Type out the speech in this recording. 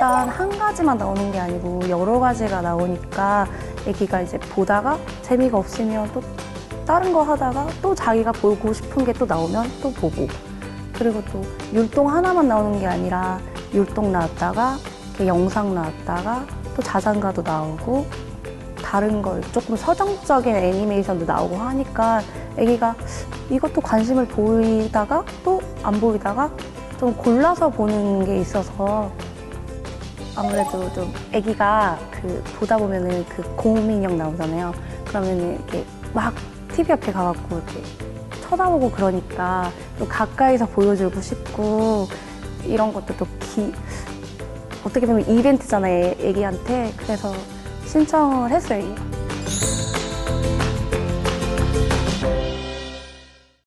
가지만 나오는 게 아니고 여러 가지가 나오니까 애기가 이제 보다가 재미가 없으면 또 다른 거 하다가 또 자기가 보고 싶은 게 또 나오면 또 보고. 그리고 또 율동 하나만 나오는 게 아니라 율동 나왔다가 이렇게 영상 나왔다가 또 자장가도 나오고 다른 걸 조금 서정적인 애니메이션도 나오고 하니까 애기가 이것도 관심을 보이다가 또 안 보이다가 좀 골라서 보는 게 있어서 아무래도 좀 애기가 그 보다 보면은 그 곰인형 나오잖아요. 그러면은 이렇게 막 TV 옆에 가갖고 이렇게 쳐다보고 그러니까 또 가까이서 보여주고 싶고 이런 것도 또 기, 어떻게 보면 이벤트잖아요, 애- 애기한테. 그래서 신청을 했어요.